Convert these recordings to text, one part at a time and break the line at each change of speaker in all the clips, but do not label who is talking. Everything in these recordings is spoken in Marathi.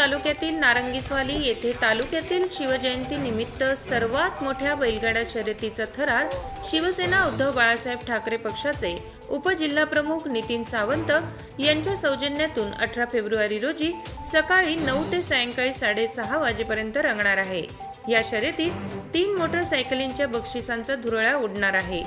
तालुक्यातील नारंगीस्वाली येथे तालुक्यातील शिवजयंती निमित्त सर्वात मोठ्या बैलगाडा शर्यतीचा थरार शिवसेना उद्धव बाळासाहेब ठाकरे पक्षाचे उपजिल्हाप्रमुख नितीन सावंत यांच्या सौजन्यातून अठरा फेब्रुवारी रोजी सकाळी नऊ ते सायंकाळी साडेसहा वाजेपर्यंत रंगणार आहे. या शर्यतीत तीन मोटरसायकलींच्या बक्षिसांचा धुरळा उडणार आहे.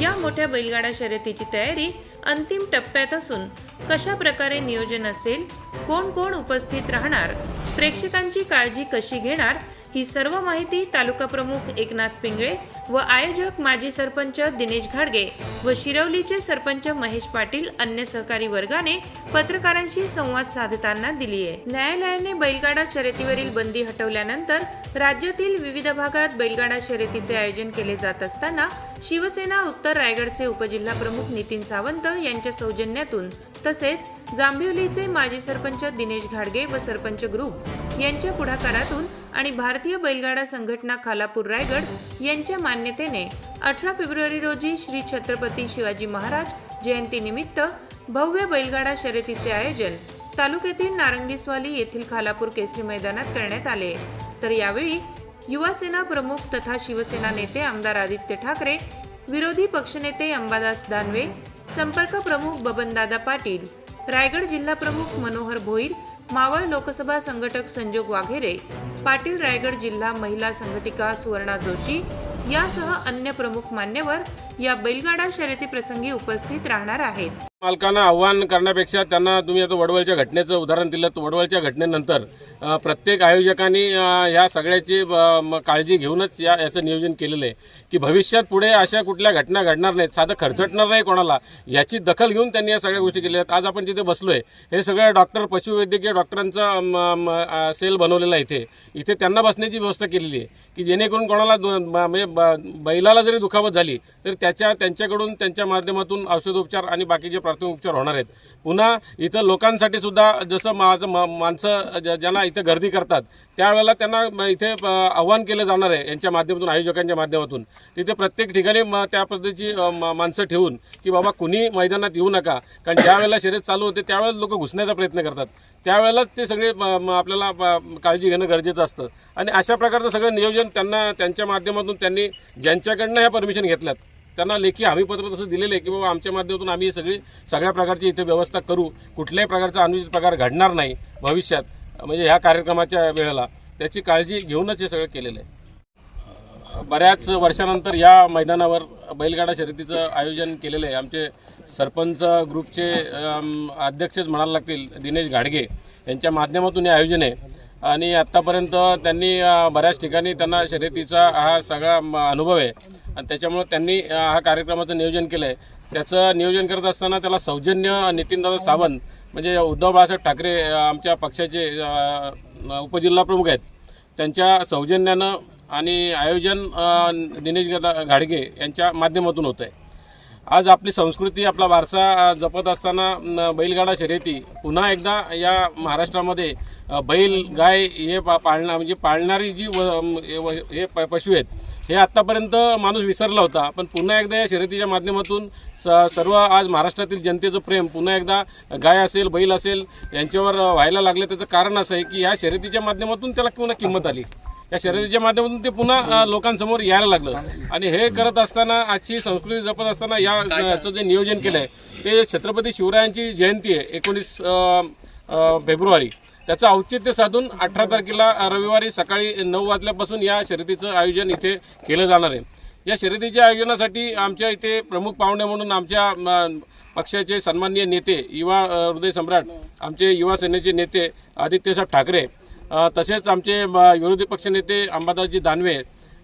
या मोठ्या बैलगाडा शर्यतीची तयारी अंतिम टप्प्यात असून कशा प्रकारे नियोजन असेल कोण कोण उपस्थित राहणार प्रेक्षकांची काळजी कशी घेणार ही सर्व माहिती तालुका प्रमुख एकनाथ पिंगळे व आयोजक माजी सरपंच दिनेश घाडगे व शिरवलीचे सरपंच महेश पाटील अन्य सहकारी वर्गाने पत्रकारांशी संवाद साधताना दिली आहे. न्यायालयाने बैलगाडा शर्यतीवरील बंदी हटवल्यानंतर राज्यातील विविध भागात बैलगाडा शर्यतीचे आयोजन केले जात असताना शिवसेना उत्तर रायगडचे उपजिल्हा प्रमुख नितीन सावंत यांच्या सौजन्यातून तसेच जांभिवलीचे माजी सरपंच दिनेश घाडगे व सरपंच ग्रुप यांच्या पुढाकारातून आणि भारतीय बैलगाडा संघटना खालापूर रायगड यांच्या मान्यतेने अठरा फेब्रुवारी रोजी श्री छत्रपती शिवाजी महाराज जयंतीनिमित्त भव्य बैलगाडा शर्यतीचे आयोजन तालुक्यातील नारंगीस्वाली येथील खालापूर केसरी मैदानात करण्यात आले. तर यावेळी युवासेना प्रमुख तथा शिवसेना नेते आमदार आदित्य ठाकरे विरोधी पक्षनेते अंबादास दानवे संपर्क प्रमुख बबनदादा पाटील रायगड जिल्हा प्रमुख मनोहर भोईर मावळ लोकसभा संघटक संजोग वाघेरे पाटील रायगड जिल्हा महिला संघटिका सुवर्णा जोशी यासह अन्य प्रमुख मान्यवर या बैलगाडा शर्यती प्रसंगी उपस्थित राहणार आहेत.
मालकांना आव्हान करण्यापेक्षा त्यांना तुम्ही आता वडवळच्या घटनेचं उदाहरण दिलं तर वडवळच्या घटनेनंतर प्रत्येक आयोजकांनी या ह्या सगळ्याची काळजी घेऊनच या याचं नियोजन केलेलं आहे. की भविष्यात पुढे अशा कुठल्या घटना घडणार नाहीत साधं खर्चटणार नाही कोणाला याची दखल घेऊन त्यांनी या सगळ्या गोष्टी केल्या आहेत. आज आपण जिथे बसलोय हे सगळं डॉक्टर पशुवैद्यकीय डॉक्टरांचं सेल बनवलेला आहे इथे. इथे त्यांना बसण्याची व्यवस्था केलेली आहे की जेणेकरून कोणाला म्हणजे ब- बैलाला जरी दुखापत झाली तर त्याच्या त्यांच्याकडून त्यांच्या माध्यमातून औषधोपचार आणि बाकीचे प्राथमिक उपचार होणार आहेत. पुन्हा इथं लोकांसाठी सुद्धा जसं माझं मा माणसं ज- ज्यांना इथं गर्दी करतात त्यावेळेला त्यांना इथे आव्हान केलं जाणार आहे यांच्या माध्यमातून आयोजकांच्या माध्यमातून. तिथे प्रत्येक ठिकाणी म- त्या पद्धतीची माणसं ठेवून की बाबा कुणी मैदानात येऊ नका. कारण ज्यावेळेला शर्यत चालू होते त्यावेळेला लोक घुसण्याचा प्रयत्न करतात. त्यावेळेलाच ते सगळे म- म- आपल्याला काळजी घेणं गरजेचं असतं. आणि अशा प्रकारचं सगळं नियोजन त्यांना त्यांच्या माध्यमातून त्यांनी ज्यांच्याकडनं ह्या परमिशन घेतल्यात त्यांना लेखी हमीपत्र तसं दिलेलं आहे की बाबा आमच्या माध्यमातून आम्ही सगळी सगळ्या प्रकारची इथे व्यवस्था करू. कुठल्याही प्रकारचा अनुचित प्रकार घडणार नाही भविष्यात म्हणजे ह्या कार्यक्रमाच्या वेळेला. त्याची काळजी घेऊनच हे सगळं केलेलं आहे. बऱ्याच वर्षानंतर या मैदानावर बैलगाडा शर्यतीचं आयोजन केलेलं आहे. आमचे सरपंच ग्रुपचे अध्यक्षच म्हणायला लागतील दिनेश घाडगे. यांच्या माध्यमातून हे आयोजन आहे. आणि आत्तापर्यंत त्यांनी बऱ्याच ठिकाणी त्यांना शर्यतीचा हा सगळा अनुभव आहे. आणि त्याच्यामुळे त्यांनी हा कार्यक्रमाचं नियोजन केलं आहे त्याचं नियोजन करत असताना त्याला सौजन्य नितीनदादा सावंत म्हणजे उद्धव बाळासाहेब ठाकरे आमच्या पक्षाचे उपजिल्हा प्रमुख आहेत. त्यांच्या सौजन्यानं आणि आयोजन दिनेश गदा- घाडगे यांच्या माध्यमातून होत आहे आज आपली संस्कृती आपला वारसा जपत असताना बैलगाडा शर्यती पुन्हा एकदा या महाराष्ट्रामध्ये बैल गाय हे पा पाळणं म्हणजे पाळणारी जी व- हे व- हे प- पशु आहेत हे आत्तापर्यंत माणूस विसरला होता पण पुन्हा एकदा या शर्यतीच्या माध्यमातून स- सर्व आज महाराष्ट्रातील जनतेचं प्रेम पुन्हा एकदा गाय असेल बैल असेल यांच्यावर व्हायला लागले त्याचं कारण असं आहे की या शर्यतीच्या माध्यमातून त्याला पुन्हा किंमत आली. या शर्यतीच्या माध्यमातून ते पुन्हा लोकांसमोर यायला लागलं. आणि हे करत असताना आजची संस्कृती जपत असताना या याचं जे नियोजन केलंय ते छत्रपती शिवरायांची जयंती आहे एकोणीस फेब्रुवारी. त्याचं औचित्य साधून अठरा तारखेला रविवारी सकाळी नऊ वाजल्यापासून या शर्यतीचं आयोजन इथे केलं जाणार आहे. या शर्यतीच्या आयोजनासाठी आमच्या इथे प्रमुख पाहुणे म्हणून आमच्या पक्षाचे सन्माननीय नेते युवा हृदय सम्राट आमचे युवा सेनेचे नेते आदित्यसाहेब ठाकरे तसेच आमचे विरोधी पक्षनेते अंबादासजी दानवे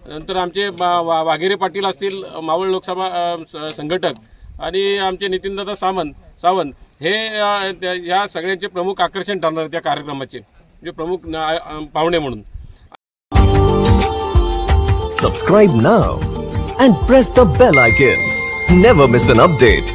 नंतर आमचे वा- वाघेरे पाटील असतील मावळ लोकसभा संघटक आणि आमचे नितीनदादा सामंत सावंत हे या सगळ्यांचे प्रमुख आकर्षण ठरणार त्या कार्यक्रमाचे. म्हणजे प्रमुख पाहुणे म्हणून.
Subscribe now and press the bell icon never miss an update